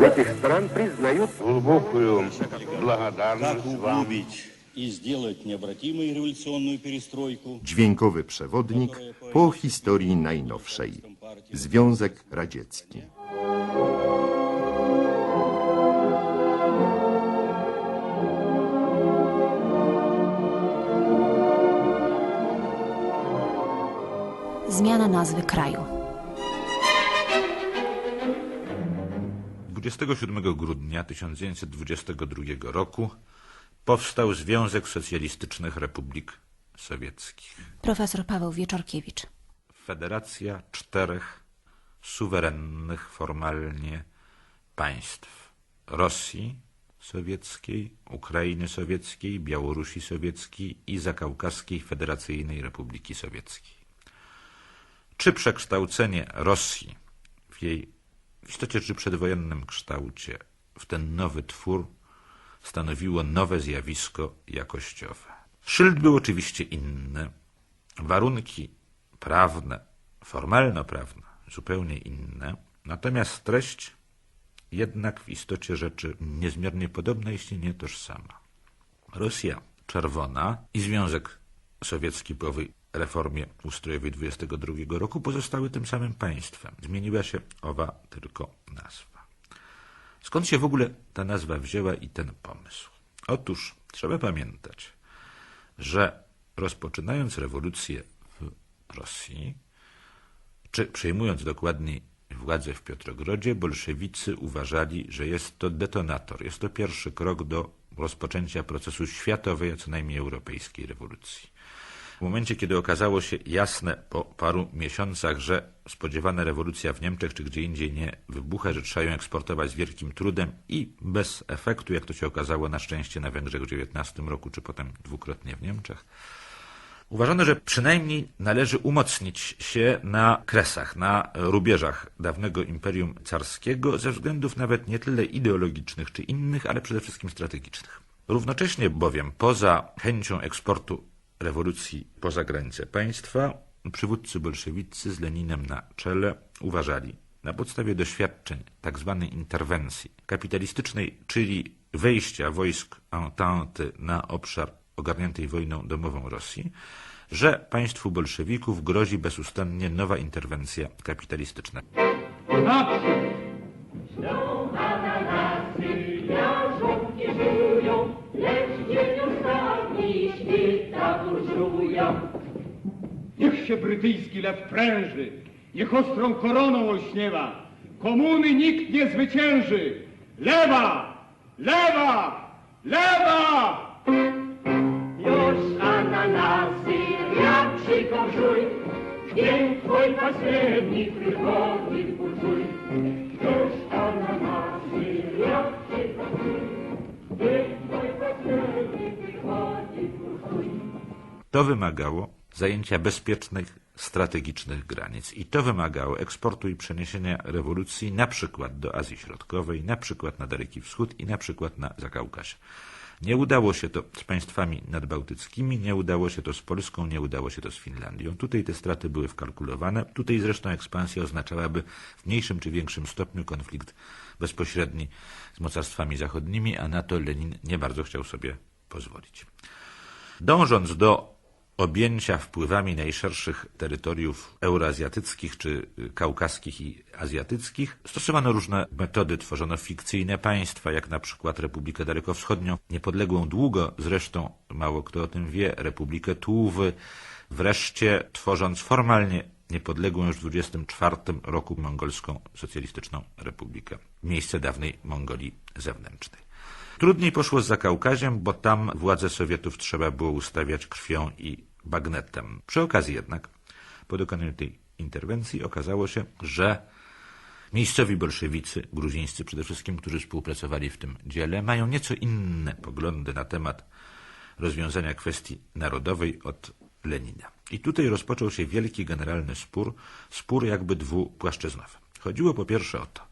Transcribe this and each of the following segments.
этих стран признают Глубокую как благодарность вам. углубить и сделать необратимой революционную перестройку. Dźwiękowy przewodnik po historii najnowszej. Związek Radziecki. Zmiana nazwy kraju. 27 grudnia 1922 roku powstał Związek Socjalistycznych Republik Sowieckich. Profesor Paweł Wieczorkiewicz. Federacja czterech suwerennych formalnie państw. Rosji Sowieckiej, Ukrainy Sowieckiej, Białorusi Sowieckiej i Zakaukaskiej Federacyjnej Republiki Sowieckiej. Czy przekształcenie Rosji w jej w istocie czy przedwojennym kształcie w ten nowy twór stanowiło nowe zjawisko jakościowe. Szyld był oczywiście inny, warunki prawne, formalno-prawne zupełnie inne, natomiast treść jednak w istocie rzeczy niezmiernie podobna, jeśli nie tożsama. Rosja czerwona i Związek Sowiecki po owej reformie ustrojowej 22 roku pozostały tym samym państwem. Zmieniła się owa tylko nazwa. Skąd się w ogóle ta nazwa wzięła i ten pomysł? Otóż trzeba pamiętać, że rozpoczynając rewolucję w Rosji, czy przejmując dokładniej władzę w Piotrogrodzie, bolszewicy uważali, że jest to detonator, jest to pierwszy krok do rozpoczęcia procesu światowej, a co najmniej europejskiej rewolucji. W momencie, kiedy okazało się jasne po paru miesiącach, że spodziewana rewolucja w Niemczech czy gdzie indziej nie wybucha, że trzeba ją eksportować z wielkim trudem i bez efektu, jak to się okazało na szczęście na Węgrzech w XIX roku, czy potem dwukrotnie w Niemczech, Uważano, że przynajmniej należy umocnić się na kresach, na rubieżach dawnego Imperium Carskiego ze względów nawet nie tyle ideologicznych czy innych, ale przede wszystkim strategicznych. Równocześnie bowiem poza chęcią eksportu rewolucji poza granice państwa, przywódcy bolszewicy z Leninem na czele uważali na podstawie doświadczeń tzw. interwencji kapitalistycznej, czyli wejścia wojsk Entente na obszar ogarniętej wojną domową Rosji, że państwu bolszewików grozi bezustannie nowa interwencja kapitalistyczna. Się brytyjski lew pręży, niech ostrą koroną olśniewa. Komuny nikt nie zwycięży. Lewa! Lewa! Lewa! Już ananasy jak przykorzuj, dzień twój posledni przychodzi kurczuj. Już ananasy jak przykorzuj, dzień twój posledni przychodzi kurczuj. To wymagało zajęcia bezpiecznych, strategicznych granic i to wymagało eksportu i przeniesienia rewolucji na przykład do Azji Środkowej, na przykład na Daleki Wschód i na przykład na Zakaukasie. Nie udało się to z państwami nadbałtyckimi, nie udało się to z Polską, nie udało się to z Finlandią. Tutaj te straty były wkalkulowane. Tutaj zresztą ekspansja oznaczałaby w mniejszym czy większym stopniu konflikt bezpośredni z mocarstwami zachodnimi, a na to Lenin nie bardzo chciał sobie pozwolić. Dążąc do objęcia wpływami najszerszych terytoriów euroazjatyckich czy y, kaukaskich i azjatyckich, stosowano różne metody, tworzono fikcyjne państwa, jak na przykład Republikę Dalekowschodnią, niepodległą długo, zresztą mało kto o tym wie, Republikę Tułwy, wreszcie tworząc formalnie niepodległą już w 24 roku mongolską socjalistyczną republikę, miejsce dawnej Mongolii zewnętrznej. Trudniej poszło z Zakaukaziem, bo tam władze Sowietów trzeba było ustawiać krwią i bagnetem. Przy okazji jednak, po dokonaniu tej interwencji okazało się, że miejscowi bolszewicy, gruzińscy przede wszystkim, którzy współpracowali w tym dziele, mają nieco inne poglądy na temat rozwiązania kwestii narodowej od Lenina. I tutaj rozpoczął się wielki generalny spór, spór jakby dwupłaszczyznowy. Chodziło po pierwsze o to,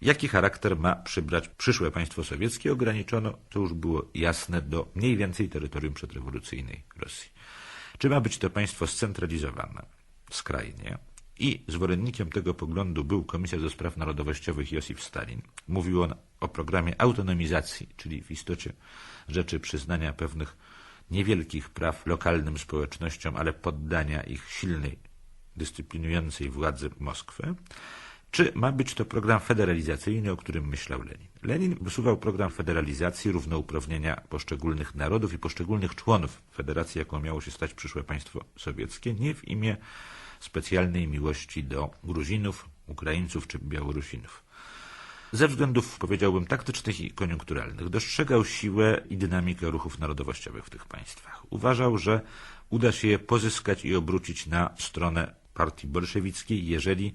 Jaki charakter ma przybrać przyszłe państwo sowieckie? Ograniczono, to już było jasne, do mniej więcej terytorium przedrewolucyjnej Rosji. Czy ma być to państwo scentralizowane skrajnie, I zwolennikiem tego poglądu był komisarz do spraw narodowościowych Józef Stalin. Mówił on o programie autonomizacji, czyli w istocie rzeczy przyznania pewnych niewielkich praw lokalnym społecznościom, ale poddania ich silnej, dyscyplinującej władzy Moskwy. Czy ma być to program federalizacyjny, o którym myślał Lenin? Lenin wysuwał program federalizacji równouprawnienia poszczególnych narodów i poszczególnych członów federacji, jaką miało się stać przyszłe państwo sowieckie, nie w imię specjalnej miłości do Gruzinów, Ukraińców czy Białorusinów. Ze względów, powiedziałbym, taktycznych i koniunkturalnych dostrzegał siłę i dynamikę ruchów narodowościowych w tych państwach. Uważał, że uda się je pozyskać i obrócić na stronę partii bolszewickiej, jeżeli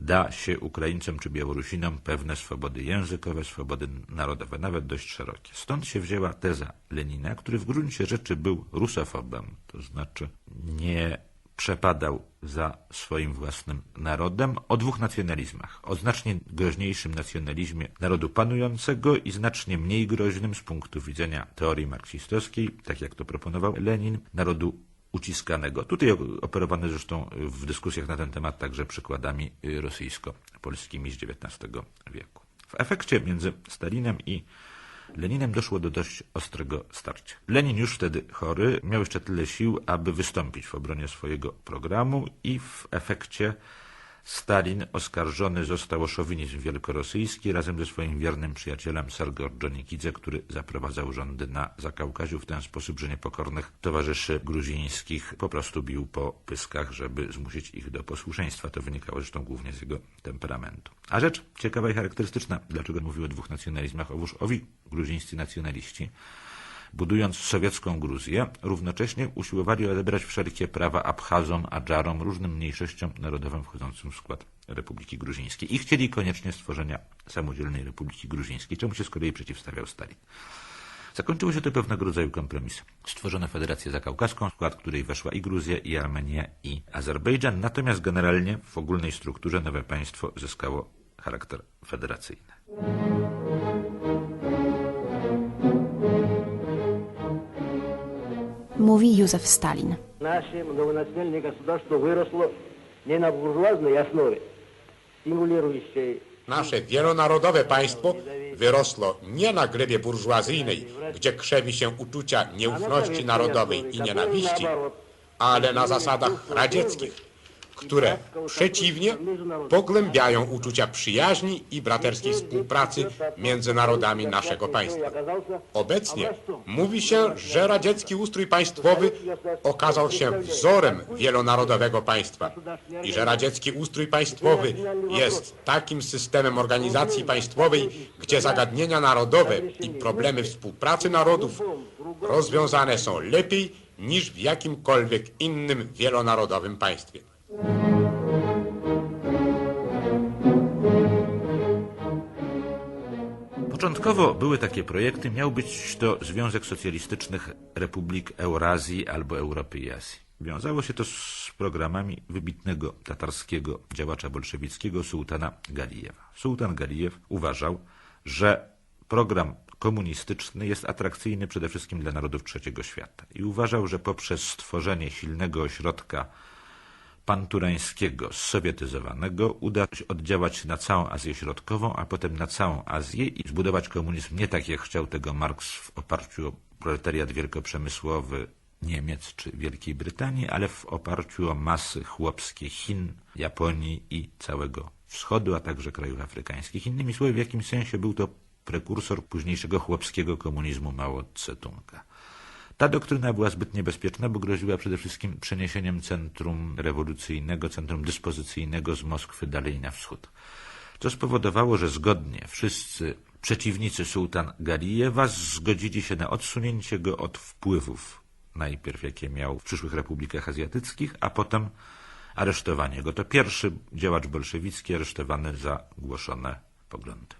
da się Ukraińcom czy Białorusinom pewne swobody językowe, swobody narodowe, nawet dość szerokie. Stąd się wzięła teza Lenina, który w gruncie rzeczy był rusofobem, to znaczy nie przepadał za swoim własnym narodem o dwóch nacjonalizmach. O znacznie groźniejszym nacjonalizmie narodu panującego i znacznie mniej groźnym z punktu widzenia teorii marksistowskiej, tak jak to proponował Lenin, narodu uciskanego. Tutaj operowano zresztą w dyskusjach na ten temat także przykładami rosyjsko-polskimi z XIX wieku. W efekcie między Stalinem i Leninem doszło do dość ostrego starcia. Lenin już wtedy chory, miał jeszcze tyle sił, aby wystąpić w obronie swojego programu i w efekcie Stalin oskarżony został o szowinizm wielkorosyjski razem ze swoim wiernym przyjacielem Sergej Orджonikidze, który zaprowadzał rządy na Zakaukaziu w ten sposób, że niepokornych towarzyszy gruzińskich po prostu bił po pyskach, żeby zmusić ich do posłuszeństwa. To wynikało zresztą głównie z jego temperamentu. A rzecz ciekawa i charakterystyczna, dlaczego mówił o dwóch nacjonalizmach, otóż owi gruzińscy nacjonaliści budując sowiecką Gruzję, równocześnie usiłowali odebrać wszelkie prawa Abchazom, Adżarom, różnym mniejszościom narodowym wchodzącym w skład Republiki Gruzińskiej i chcieli koniecznie stworzenia samodzielnej Republiki Gruzińskiej, czemu się z kolei przeciwstawiał Stalin. Zakończyło się to pewnego rodzaju kompromisem. Stworzono Federację Zakaukaską, w skład której weszła i Gruzja, i Armenia, i Azerbejdżan, natomiast generalnie w ogólnej strukturze nowe państwo zyskało charakter federacyjny. Mówi Józef Stalin. Наше многонациональное государство выросло не на буржуазной основе, стимулирующей Nasze wielonarodowe państwo wyrosło nie na glebie burżuazyjnej, gdzie krzewi się uczucia nieufności narodowej i nienawiści, ale na zasadach radzieckich, które przeciwnie pogłębiają uczucia przyjaźni i braterskiej współpracy między narodami naszego państwa. Obecnie mówi się, że radziecki ustrój państwowy okazał się wzorem wielonarodowego państwa i że radziecki ustrój państwowy jest takim systemem organizacji państwowej, gdzie zagadnienia narodowe i problemy współpracy narodów rozwiązane są lepiej niż w jakimkolwiek innym wielonarodowym państwie. Początkowo były takie projekty, miał być to Związek Socjalistycznych Republik Eurazji albo Europy i Azji. Wiązało się to z programami wybitnego tatarskiego działacza bolszewickiego sułtana Galijewa. Sułtan Galijew uważał, że program komunistyczny jest atrakcyjny przede wszystkim dla narodów trzeciego świata i uważał, że poprzez stworzenie silnego ośrodka panturańskiego, sowietyzowanego, uda się oddziałać na całą Azję Środkową, a potem na całą Azję i zbudować komunizm nie tak, jak chciał tego Marks w oparciu o proletariat wielkoprzemysłowy Niemiec czy Wielkiej Brytanii, ale w oparciu o masy chłopskie Chin, Japonii i całego wschodu, a także krajów afrykańskich. Innymi słowy, w jakimś sensie był to prekursor późniejszego chłopskiego komunizmu Mao Tse-tunga. Ta doktryna była zbyt niebezpieczna, bo groziła przede wszystkim przeniesieniem centrum rewolucyjnego, centrum dyspozycyjnego z Moskwy dalej na wschód. Co spowodowało, że zgodnie wszyscy przeciwnicy sułtan Galijewa zgodzili się na odsunięcie go od wpływów, najpierw jakie miał w przyszłych republikach azjatyckich, a potem aresztowanie go. To pierwszy działacz bolszewicki aresztowany za głoszone poglądy.